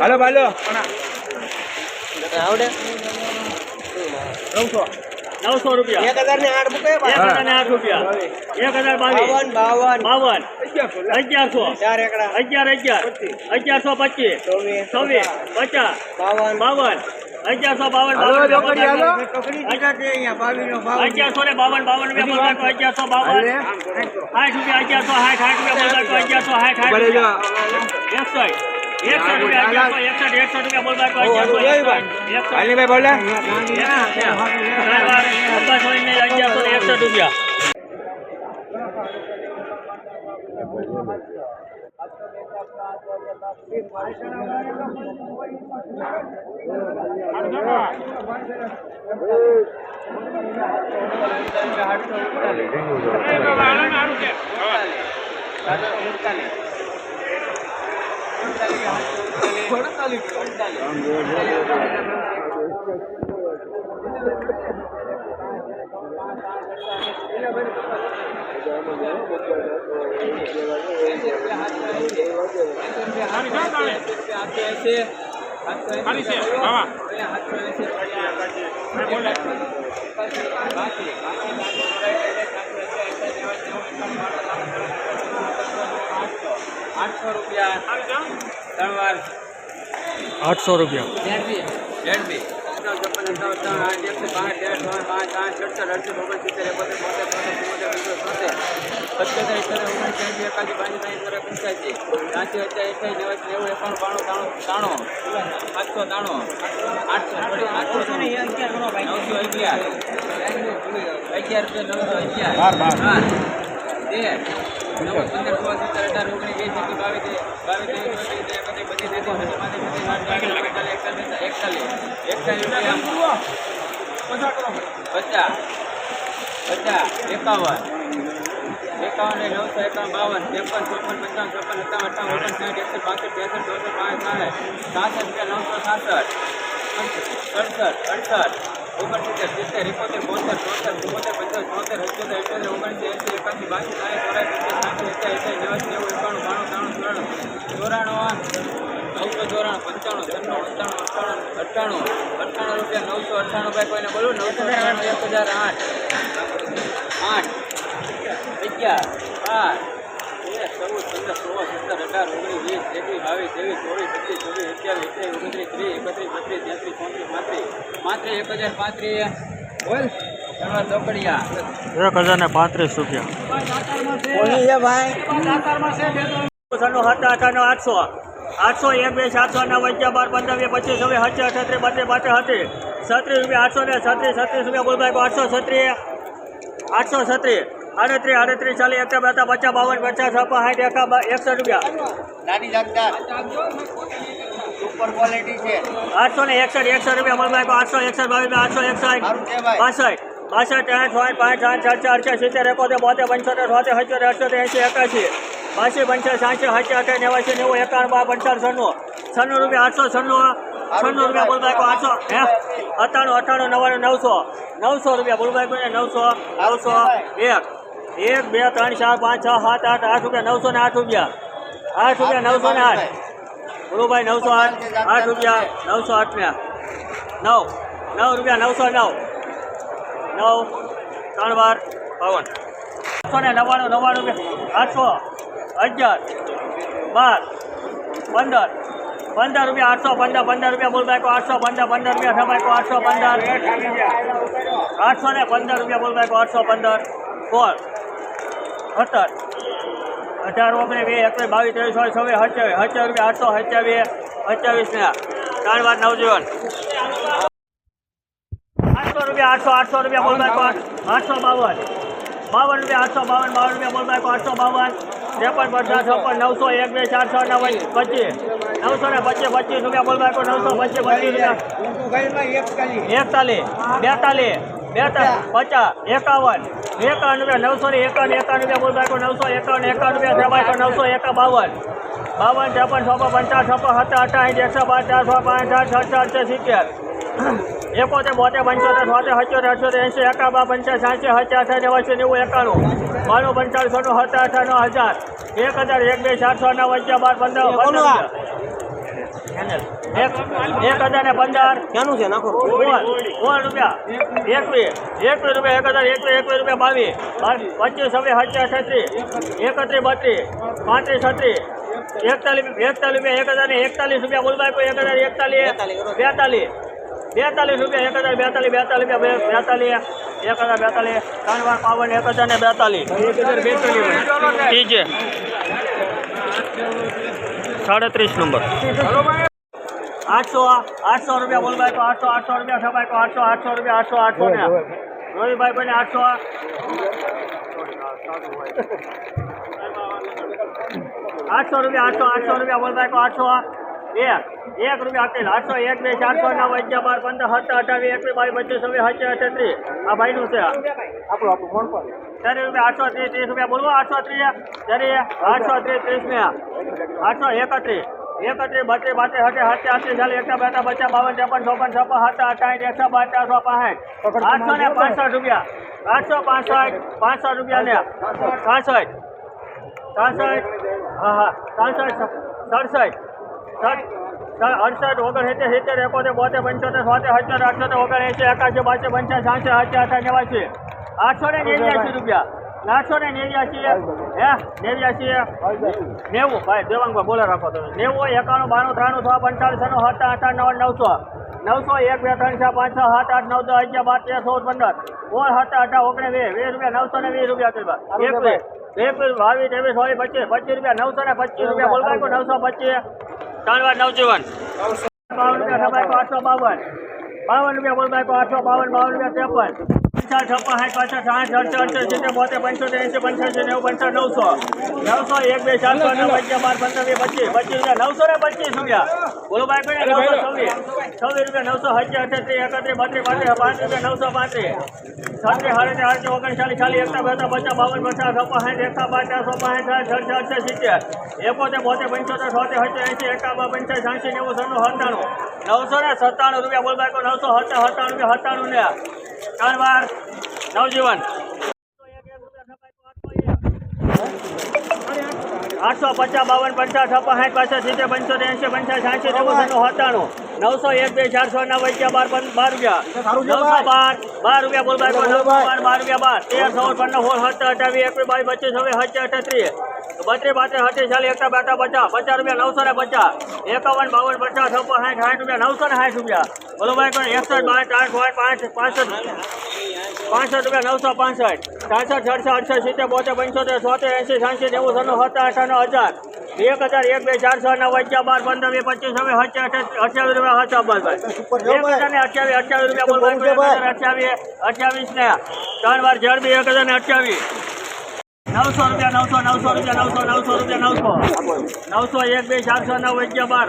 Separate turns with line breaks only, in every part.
હાલો
હાલો
આવડે?
નવસો રૂપિયા.
એક હજાર ને આઠ રૂપિયા
એક હજાર ને આઠ રૂપિયા. એક હજાર બાવીસ.
બાવન બાવન.
બાવન. અગિયારસો.
ચાર એકડા.
અગિયાર અગિયાર. અગિયારસો પચીસ. છવ્વીસ પચાસ.
બાવન.
બાવન. અગિયારસો બાવન અગિયારસો ને બાવન બાવન રૂપિયા બોલ અગિયારસો બાવન સાઠ રૂપિયા અગિયારસો સાઠ સાઠ રૂપિયા બોલ અગિયારસો સાઠ સાઠ
રૂપિયા એકસો
એકસઠ રૂપિયા એકસઠ એકસઠ રૂપિયા બોલ રાખો અગિયારસો એકસઠ અગિયારસો એકસઠ રૂપિયા પડતાલીસ
આઠસો રૂપિયા ત્રણ વાર
આઠસો રૂપિયા
રેડમી છપ્પન સત્તાવન ત્રણ આઠ એકસો પાંચ તેર ત્રણ પાંચ આઠ સડસઠ અડસઠ ઓગણસિત્તેર એકોતેર બોતેર તોતેર ચુમ્મોતેર પંચોતેર ઇઠ્યોતેર ઓગણસી એંસી એકાસી ત્રણ ત્રણ પંચ્યાસી ત્યાંસી અત્યાસી અઠ્યાસી નેવાસી નેવું એકાણું બાણું ત્રાણું ત્રાણું સાતસો ત્રાણું આઠસો આઠસો નવસો અગિયાર અગિયાર નવસો અગિયાર તેર નવ પંદર સોળ સત્તર અઢાર ઓગણીસ વીસ એકવીસ બાવીસ બાવીસ ત્રેવીસ બત્રીસ તેત્રીસ એકતાલીસ એકતાલીસ પચાસ પચાસ એકાવન એકાવન નવસો એકાવન, બાવન, ત્રેપન, ચોપન પંચાવન ચોપન એકાવન અઠાવન ઓગણસાઠ એકસો બાસઠ, ત્રેસઠ ચોસઠ પાંચ સાઠ સાસઠ નવસો સાસઠ, સડસઠ, અડસઠ, ઓગણસિત્તેર, સિત્તેર, એકોતેર, બોતેર ચોસઠ ચુમ્મોતેર પચાસ ચોતેર અઠ્યોતેર અઠ્યોતેર ઓગણસી, એસી, એકાસી બાસી સાઠ ચોરાસી સાઠ એસી એસી નેવાસી નેવું, એકાણું, બાણું, ત્રાણું, ત્રણ, ચોરાણું નવસો ચોરાણું, પંચાણું છન્નું અઠ્ઠાણું અઠ્ઠાણું અઠ્ઠાણું રૂપિયા, નવસો અઠ્ઠાણું ભાઈ, કોઈને બોલું? નવસો અઠ્ઠાણું, એક હજાર આઠ આઠ અગિયાર બાર તેર ચૌદ પંદર સોળ સત્તર અઢાર ઓગણીસ વીસ એકવીસ બાવીસ ત્રેવીસ ચોવીસ પચીસ ચોવીસ અઠ્યાવીસ અઠ્યાવીસ ઓગણત્રીસ ત્રીસ એકત્રીસ બત્રીસ તેત્રીસ ચોત્રીસ પાંત્રીસ પાંત્રીસ એક હજાર પાંત્રીસ બોલ.
એક હજાર ને પાંત્રીસ રૂપિયા. આઠસો. આઠસો એક બે સાતસો નવ અગિયાર બાર પંદર બે પચીસ હવે સત્તર અઠત્રીસ બત્રીસ બાત્રીસ હતી છત્રીસ રૂપિયા આઠસો ને છત્રીસ છત્રીસ રૂપિયા બોલભાઈ આઠસો છત્રીસ. આઠસો છત્રીસ. આડત્રીસ આડત્રીસ ચાલીસ એકતા બેતા પચાસ બાવન પચાસ છપ્પા સાઠ એકા એકસઠ રૂપિયા.
નાની જાતદાર. સુપર ક્વોલિટી છે.
આઠસો ને એકસઠ એકસઠ રૂપિયા બોલભાઈ આઠસો એકસઠ બાવીસ આઠસો એકસઠ
પાસઠ
પાસઠ ત્રણ આઠ પાંચ આઠ ચાર ચાર ચાર સિત્તેર એકોતેર બોતેર પંચોતેર સોતેર સત્તર અઠ્યોતેર એંસી એકાસી બાસી પંચાસ સાઠ સાઠ અઠાઈ નેવાસી નેવું એકાવન બાર પંચાવન છન્નું. છન્નું રૂપિયા આઠસો છન્નું છન્નું રૂપિયા બોલભાઈ આઠસો હે? અઠ્ઠાણું અઠ્ઠાણું નવ્વાણું નવસો. નવસો રૂપિયા બોલભાઈ ને નવસો નવસો એક. એક બે ત્રણ ચાર પાંચ છ સાત આઠ આઠ રૂપિયા નવસો ને આઠ રૂપિયા. આઠ રૂપિયા નવસો ને આઠ. ગુરુભાઈ નવસો આઠ આઠ રૂપિયા નવસો આઠ રૂપિયા નવ નવ રૂપિયા નવસો નવ. નવ ત્રણ બાર બાવન. આઠસો ને નવ્વાણું નવ્વાણું રૂપિયા. આઠસો અગિયાર બાર પંદર. પંદર રૂપિયા આઠસો પંદર પંદર રૂપિયા. બોલબાઈકો આઠસો પંદર પંદર રૂપિયા. સબાઈકો આઠસો પંદર. આઠસો ને પંદર રૂપિયા બોલબાઈકો આઠસો પંદર. સોળ સત્તર અઢાર ઓગણીસ વીસ એકવીસ, બાવીસ, ત્રેવીસ, ચોવીસ, છવ્વીસ, સત્યાવીસ સત્યાવીસ રૂપિયા, આઠસો, સત્યાવીસ સત્યાવીસ ને ત્રણ વાર નવજીવન. આઠસો રૂપિયા, આઠસો આઠસો રૂપિયા બોલબાઈકો આઠસો બાવન. બાવન રૂપિયા, આઠસો બાવન બાવન રૂપિયા બોલબાઈકો આઠસો બાવન. ત્રેપન પચાસ છપ્પન, નવસો એક બે ચારસો નવ પચીસ. નવસો ને પચીસ પચીસ રૂપિયા બોલબાઈકો નવસો પચીસ પચીસ રૂપિયા. એકતાલીસ. બેતાલીસ. બેતાલીસ પચાસ એકાવન એકાનવે નવસો ને એકાવન એકાવન રૂપિયા નવસો એકાવન એકાણું રૂપિયા નવસો એકા બાવન બાવન ત્રેપન છપ્પન પંચાવન છપ્પન સત્તર અઠાવીસ એકસો બાર ચારસો પાંચ આઠ છ ચાર સિત્તેર. એકોતેર બોતેર પંચોતેર છોતેર સત્યોતેર અઠ્યોતેર એંસી એકા બાર પંચાસ સાંસી હજાર નેવાસી નેવું એકાણું. બાણું પંચાવન સોનું સત્તર અઠાણું હજાર. એક હજાર એક બે ચારસો નવ અગિયાર બાર પંદર પંદર એક એક હજાર ને પંદર.
ક્યાંનું છે? નાખો.
રૂપિયા. એકવીસ એકવીસ રૂપિયા એક હજાર એકવીસ એકવીસ રૂપિયા બાવીસ. પચીસ છવ્વીસ સત્યાવીસ છત્રીસ. એકત્રીસ બત્રીસ. પાંત્રીસ છત્રીસ. એકતાલીસ એકતાલીસ રૂપિયા એક હજાર ને એકતાલીસ રૂપિયા. બોલવાય કોઈ એક હજાર એકતાલીસ. બેતાલીસ બેતાલીસ. રૂપિયા એક હજાર બેતાલીસ બેતાલીસ રૂપિયા બે- બેતાલીસ. એક હજાર બેતાલીસ. ત્રણ વાર પાવન એક હજાર ને બેતાલીસ. એક હજાર બેતાલીસ સાડત્રીસ નંબર. આઠસો આઠસો રૂપિયા બોલવાય તો આઠસો આઠસો રૂપિયા છપાય તો આઠસો આઠસો રૂપિયા આઠસો આઠસો ને. રવિભાઈ પણ આઠસો આઠસો રૂપિયા આઠસો આઠસો રૂપિયા બોલવાય તો આઠસો એક એક રૂપિયા આપેલ આઠસો એક બે ચારસો નવ અગિયાર બાર પંદર સત્તર અઠાવીસ એકવીસ બાવીસ પચીસ છવ્વીસ સત્યાવીસ અઠત્રીસ આ ભાઈનું છે.
આપણું આપણું પર.
ચાલીસ રૂપિયા આઠસો ત્રીસ ત્રીસ રૂપિયા બોલવો આઠસો ત્રીસ ત્યારે આઠસો ત્રીસ ત્રીસ ને આઠસો એકત્રીસ. એકત્રીસ બત્રીસ બાત્રીસ હટે હટે આઠી ચાલીસ એકતા બેટા બચ્ચા બાવન ત્રેપન ચોપન છપ્પન સત્તા અઠાવીસ એકસો બાટા સો પાંસઠ. આઠસો ને પાંચસો રૂપિયા. આઠસો પાંસઠ પાંચસો રૂપિયા ને છાસઠ છાસઠ હા હા. છાસઠ સડસઠ. સડ અડસઠ ઓગણ સિત્તેર સિત્તેર એકોતેર બોતેર પંચોતેર છોતેર સત્તર અઠ્યોતેર ઓગણ એસી એકાસી બાસી પંચાસી સાસી સાસી અઠા નેવાસી આઠસો ને નેવ્યાસી રૂપિયા. આઠસો ને નેવ્યાસી હે નેવ્યાસી નેવું. ભાઈ દેવાંગભાઈ બોલે રાખો તમે. નેવું એકાણું બાણું ત્રાણું છ પંચાળીસ છન્નું સત્તા આઠ નવ નવસો નવસો એક બે ત્રણ છ પાંચ છ સાત આઠ નવ દસ અગિયાર બાર તેર ચૌદ પંદર. સોળ સાત આઠ ઓગણે વીસ. વીસ રૂપિયા નવસો ને વીસ રૂપિયા કરવા એકવીસ એકવીસ બાવીસ ત્રેવીસ ચોવીસ પચીસ. પચીસ રૂપિયા નવસો ને પચીસ રૂપિયા. બોલવા નવસો પચીસ. ત્રણ વાર નવજીવન. બાવન રૂપિયા સભાઈ આઠસો બાવન. બાવન રૂપિયા બોલવા આઠસો બાવન. બાવન રૂપિયા ત્રેપન. પચાસ છપ્પન સાઠ પાસઠ સાઠ અડસઠ અડસઠ સિત્તેર બોતેર પંચોતેર એંસી પંચ્યાસી નેવું પંચાવન નવસો. નવસો એક બે ચારસો નવ અગિયાર બાર પંદર બે પચીસ પચીસ રૂપિયા. નવસો ને પચીસ રૂપિયા. બોલો ભાઈ ભાઈ નવસો છવ્વીસ. છવ્વીસ રૂપિયા નવસો અગિયાર અઠત્રીસ એકત્રીસ બત્રીસ પાંત્રીસ પાંચ રૂપિયા નવસો પાંત્રીસ. છત્રીસ સાડત્રીસ આઠત્રીસ ઓગણચાલીસ ચાલીસ એકતા બેતા પચાસ બાવન પચાસ છપ્પન સાઠ એકતા બાર ચારસો પાંચ સાઠ છ અડસઠ સિત્તેર. એકોતેર બોતેર પંચોતેર છોતેર સત્તર એંસી એકાવન પંચાસ સાંસી નેવું સન્નું સત્તાણું. નવસો ને સત્તાણું રૂપિયા. બોલ ભાઈ નવસો સત્તા સત્તાણું રૂપિયા સત્તાણું ને. ત્રણ વાર નવજીવન. આઠસો પચાસ બાવન પંચાસ છપ્પન સાઠ પાસઠ સિત્તેર પંચો એંસી પંચાસ નેવું સન્નું સત્તાણું. નવસો એક બે ચારસો નવ અગિયાર બાર બાર રૂપિયા. નવસો બાર બાર રૂપિયા બોલ બાર નવસો બાર બાર રૂપિયા બાર. તેર સોળ પંદર સોળ સત્તર અઠાવીસ એકવીસ બાવીસ પચીસ હવે હજાર અઠત્રીસ બત્રીસ પાંત્રીસ અઠ્રીસ ચાલીસ એકતા બાટા પચાસ પચાસ રૂપિયા નવસો ને પચાસ. એકાવન બાવન પચાસ છપ્પન સાઠ સાઠ રૂપિયા નવસો ને સાઠ રૂપિયા. બોલો ભાઈ પણ એકસઠ બાર આઠ પાંચ પાસઠ પાસઠ રૂપિયા નવસો પાંસઠ. સાસઠ સડસઠ અડસઠ સિત્તેર બોતેર પંચોતેર સોતેર એંસી સાંસી નેવું સન્નું સત્તર અઠાણું હજાર. એક હજાર એક બે ચારસો નવ અગિયાર બાર પંદર બે પચીસ હવે અઠ્યાવીસ રૂપિયા હતા ભાઈ. એક હજાર ને અઠ્યાવીસ અઠ્યાવીસ રૂપિયા બોલ ભાઈ. અઠ્યાવીસ અઠ્યાવીસ ને ત્રણ વાર ઝડપી એક હજાર ને અઠ્યાવીસ. નવસો રૂપિયા, નવસો નવસો રૂપિયા, નવસો નવસો રૂપિયા, નવસો. નવસો એક, બે, ચારસો, નવ, અગિયાર, બાર.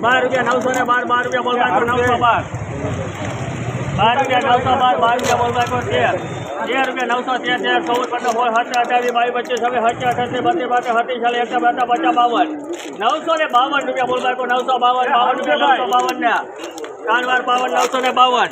બાર રૂપિયા, નવસો ને બાર બાર રૂપિયા બોલ ભાઈ નવસો બાર. બાર રૂપિયા, નવસો બાર બાર રૂપિયા બોલ ભાઈ તેર. તેર રૂપિયા, નવસો તેર તેર, ચૌદ, પંદર હોય સત્તર અઠાવી બાવીસ, પચીસ હવે સત્તર અઠાસી બત્રીસ, બાત્રીસ હતી ચાલે એકતા બાતા પચાસ, બાવન. નવસો ને બાવન રૂપિયા બોલ ભાઈ નવસો બાવન બાવન રૂપિયા બાવન ને. કાનવાર બાવન, નવસો ને બાવન.